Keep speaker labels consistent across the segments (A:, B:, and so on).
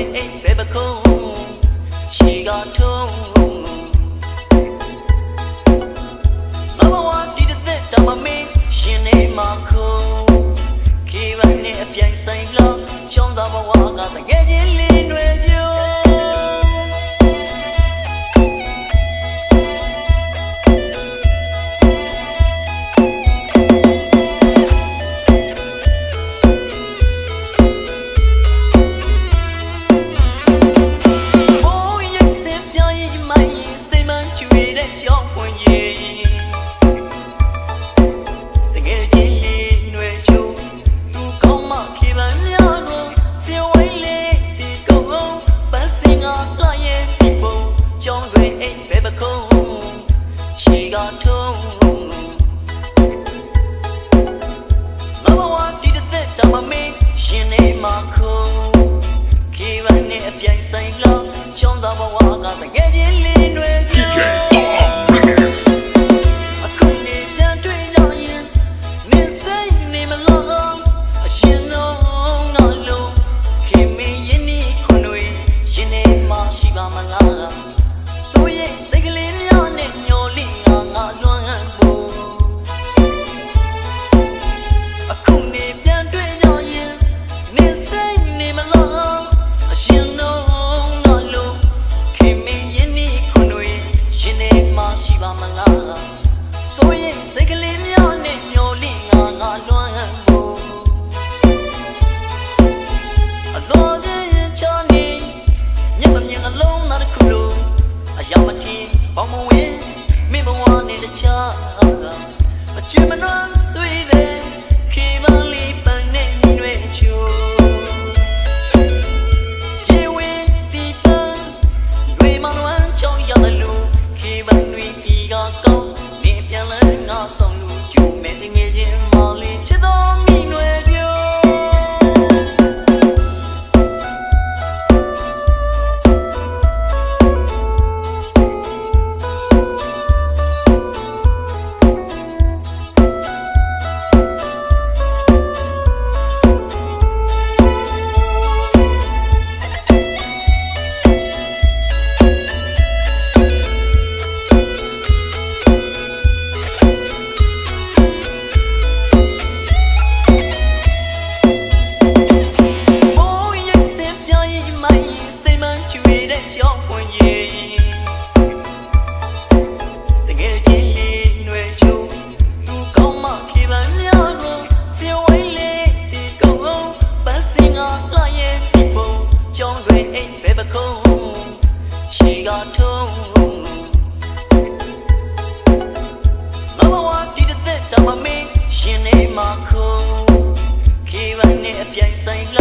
A: တဲ့အိမ်ပဲပခုံးချီကထုံးမမဝတီတဲ့တမမင်းရှင်နေမှာခုခေဝနဲ့အပြိုင်ဆိုင်လ ကထုံးငါဘဝဒီတစ်သက်တမမေးရင်နေမှာခုံခေဝနဲ့အပြိုင်ဆိုင်လောက်ကျောင်းသားဘဝကတကယ်ချင်းလင်းတွေ ချာအချင်မနှံဆွေးတဲ့ခေမလီပန်နဲ့မြွေချူရေဝေတီတန်လွေမလွမ်းချောင်းရလူခေမနွေဤကကောင်းနေပြန်လဲငါဆောင် မမဝါကြည့်တဲ့တမမင်းရှင်နေမှာခုခေဝနဲ့အပြိုင်ဆိုင်လ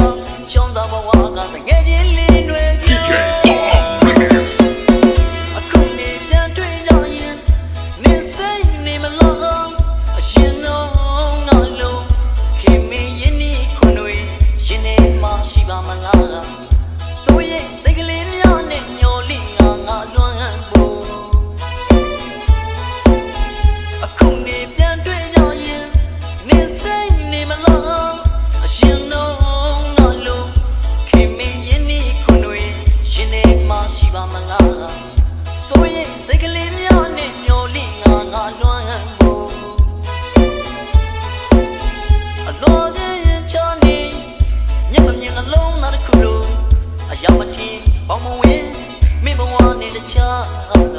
A: ချောင်းက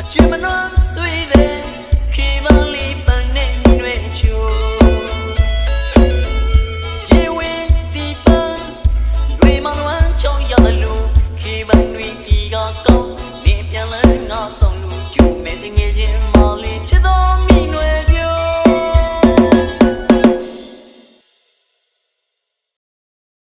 A: အကျွမ်းမနှောဆွေတဲ့ခေမလေးပန်းနဲ့မြွေချူရေဝဲဒီပန်းတွေမလွမ်းချောင်းရလူခေမတွေဒီကကောင်းနေပြန်လဲငါဆောင်လူကျူမဲ့ငယ်ချင်းမလေးချစ်တော်